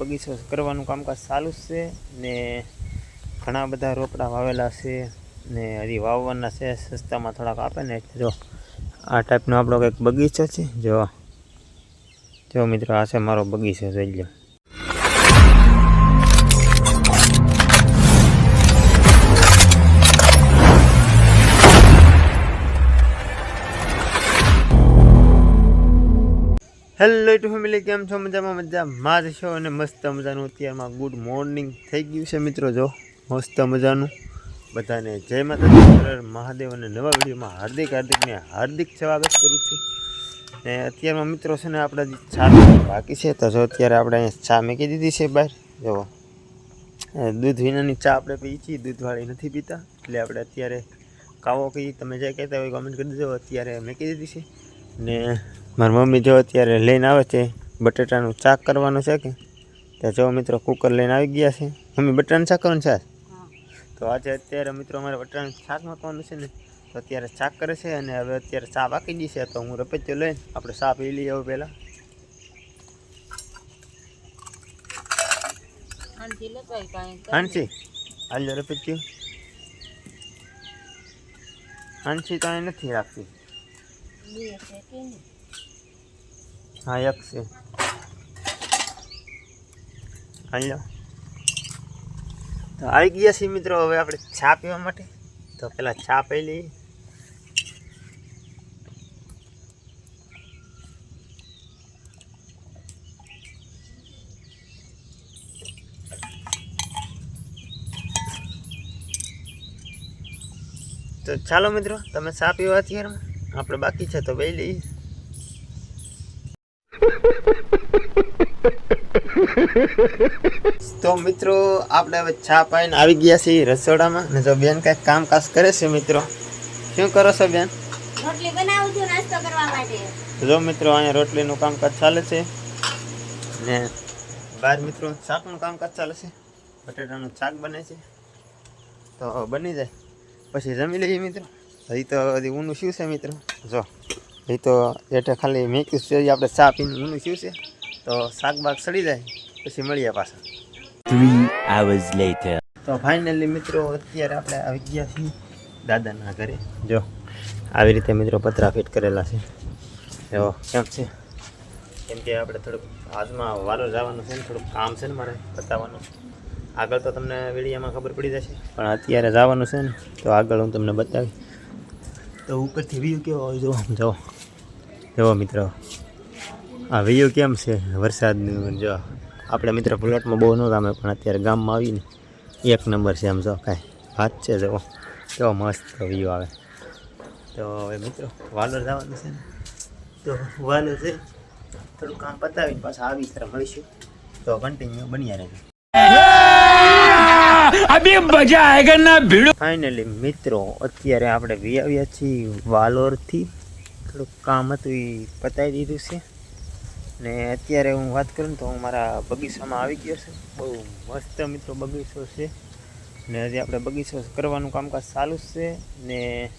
બગીચો કરવાનું કામકાજ ચાલુ છે ને ઘણા બધા રોપડા વાવેલા છે ને હજી વાવવાના છે, સસ્તામાં થોડાક આપે ને જો આ ટાઈપનો આપણો કંઈક બગીચો છે. જો જો મિત્રો, આ છે મારો બગીચો જોઈ લો હેલો ટુ ફેમિલી કેમ છો? મજામાં મજા માં જ છો અને મસ્ત મજાનું. અત્યારમાં ગુડ મોર્નિંગ થઈ ગયું છે મિત્રો, જો. મસ્ત મજાનું. બધાને જય હર મહાદેવ અને નવા વિડીયોમાં હાર્દિક હાર્દિકને હાર્દિક સ્વાગત કરું છું. ને અત્યારમાં મિત્રો છે ને આપણે જે ચા બાકી છે, તો જો અત્યારે આપણે અહીંયા ચા મૂકી દીધી છે બહાર. જો. દૂધ વિનાની ચા આપણે પીએ છીએ, દૂધવાળી નથી પીતા. એટલે આપણે અત્યારે કાવો કહીએ, તમે જે કહેતા હોય કોમેન્ટ કરી દેજો. અત્યારે મૂકી દીધી છે. ને મારી મમ્મી જો અત્યારે લઈને આવે છે બટેટાનું શાક કરવાનું છે કે? ત્યાં જો મિત્રો કુકર લઈને આવી ગયા છે. મમ્મી બટાનું શાક કરવાનું છે તો આજે અત્યારે મિત્રો અમારે બટાનું શાક મૂકવાનું છે ને તો અત્યારે શાક કરે છે અને હવે અત્યારે ચા બાકી ગઈ છે તો હું રપેચ્યો લઈને આપણે ચા પી લઈએ હવે પહેલાં. હાંસી હાલ રપેચ્યું. હાંસી તો નથી રાખતી? હા, એક છે. હાલો તો આવી ગયા છીએ મિત્રો હવે આપણે ચા પીવા માટે. તો પેલા ચા પી લઈએ. તો ચાલો મિત્રો, તમે ચા પીવા અત્યારમાં? આપણે બાકી છે તો વહી લઈએ. તો મિત્રો આપણે હવે ચા પાઈને આવી ગયા છીએ રસોડામાં. ને જો બેન કંઈક કામકાજ કરે છે મિત્રો. શું કરો છો બેન? રોટલી બનાવું છું નાસ્તો કરવા માટે. જો મિત્રો અહીંયા રોટલીનું કામકાજ ચાલે છે. ને બહાર મિત્રો શાકનું કામકાજ ચાલે છે. બટેટાનું શાક બને છે. તો બની જાય. પછી જમી લઈએ મિત્રો. હજી તો હજી ઊનું શું છે મિત્રો? જો એ તો એટલે ખાલી મેક્યું છે. આપણે ચા પીને ઊનું શું છે? તો શાકબાગ સડી જાય. પછી મળીએ પાછા. Three hours later. તો ફાઇનલી મિત્રો અત્યારે આપણે આવી ગયા છીએ દાદાના ઘરે. જો આવી રીતે મિત્રો પતરા ફિટ કરેલા છે. જો કેમ છે? કેમ કે આપણે થોડુંક આજમાં વારો જવાનું છે ને થોડુંક કામ છે ને મારે બતાવવાનું આગળ તો તમને વિડીયામાં ખબર પડી જશે પણ અત્યારે જવાનું છે ને તો આગળ હું તમને બતાવી તો ઉપરથી વ્યૂ કેવો હોય જો જો જો મિત્રો આ વ્યૂ કેમ છે? વરસાદનું જો. આપણે મિત્ર પ્લોટમાં બહુ ન ગામે પણ અત્યારે ગામમાં આવીને એક નંબર છે આમ જો કાંઈ ભાત છે જવો કેવો મસ્ત વ્યૂ આવે. તો હવે મિત્રો વાલર જવાનું છે ને? તો વાલર છે થોડું કામ પતાવીને પાછા આવી તરફ મળીશું. તો કન્ટિન્યુ બન્યા રહેજો. અભી મજા આયેગા ફાઇનલી મિત્રો અત્યારે આપણે વી આવ્યા છીએ વાલોરથી. થોડુંક કામ હતું એ પતાવી દીધું છે. ને અત્યારે હું વાત કરું તો હું મારા બગીચામાં આવી ગયો છું. બહુ મસ્ત મિત્રો બગીચો છે. ને હજી આપણે બગીચો કરવાનું કામકાજ ચાલુ જ છે ને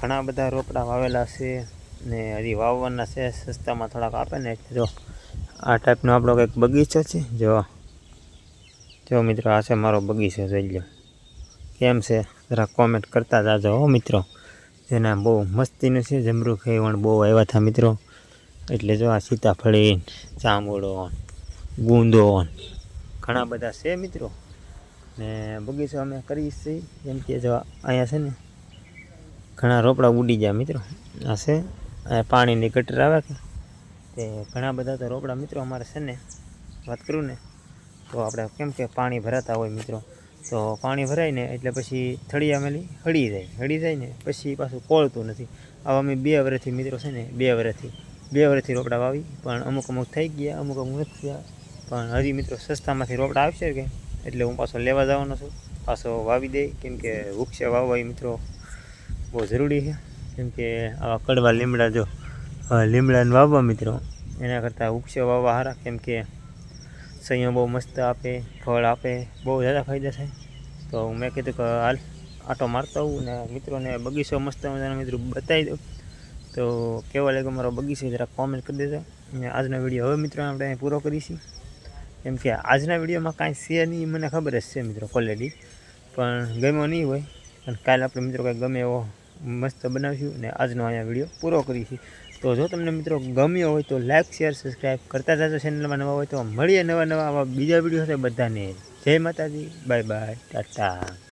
ઘણા બધા રોપડા વાવેલા છે ને હજી વાવવાના છે, સસ્તામાં થોડાક આપે ને જો આ ટાઈપનો આપણો કંઈક બગીચો છે. જો જો મિત્રો આ છે મારો બગીચો જોઈ લો કેમ છે? જરા કોમેન્ટ કરતા જાજો હો મિત્રો. જેના બહુ મસ્તીનું છે જમરૂ પણ બહુ આવ્યા હતા મિત્રો. એટલે જો આ સીતાફળી જાંબુડો ગુંદો ઘણા બધા છે મિત્રો. ને બગીચો અમે કરીએ છીએ. જેમ કે જો અહીંયા છે ને, ઘણા રોપડા ઉડી ગયા મિત્રો. આ છે પાણીની ગટર આવે કે? તે ઘણા બધા તો રોપડા મિત્રો અમારે છે ને, વાત કરું ને, તો આપણે કેમ કે પાણી ભરાતા હોય મિત્રો. તો પાણી ભરાય ને એટલે પછી થળિયા મેલી, હળી જાય. હળી જાય ને પછી પાછું કોળતું નથી. આવા અમે બે વર્ષથી મિત્રો છે ને, બે વર્ષથી બે વર્ષથી રોપડા વાવી પણ અમુક અમુક થઈ ગયા અમુક અમુક નથી થયા. પણ હજી મિત્રો સસ્તામાંથી રોપડા આવશે કે? એટલે હું પાછો લેવા જવાનો છું. પાછો વાવી દે. કેમ કે વૃક્ષ વાવવા એ મિત્રો બહુ જરૂરી છે. કેમ કે આવા કડવા લીમડા જો અ, લીમડાને વાવવા મિત્રો એના કરતાં વૃક્ષ વાવવા સારા કેમ કે સૈયા બહુ મસ્ત આપે ફળ આપે બહુ જ્યાદા ફાયદા થાય. તો મેં કીધું કે હાલ આટો મારતો આવું ને મિત્રોને બગીચો મસ્ત મજાનો મિત્રો બતાવી દઉં. તો કેવો લાગ્યો મારો બગીચો જરા કોમેન્ટ કરી દેજો. અને આજનો વીડિયો હવે મિત્રો આપણે અહીં પૂરો કરીશું. કેમ કે આજના વિડીયોમાં કાંઈ છે નહીં, મને ખબર જ છે મિત્રો ઓલરેડી પણ ગમ્યો નહીં હોય, અને કાલે આપણે મિત્રો કાંઈ ગમે એવો મસ્ત બનાવીશું અને આજનો અહીંયા વીડિયો પૂરો કરીશું. તો જો તમને મિત્રો ગમ્યો હોય તો લાઇક શેર સબસ્ક્રાઈબ કરતા જાજો ચેનલમાં નવા હોય તો મળીએ નવા નવા આવા બીજા વીડિયો સાથે બધાને. જય માતાજી બાય બાય ટાટા.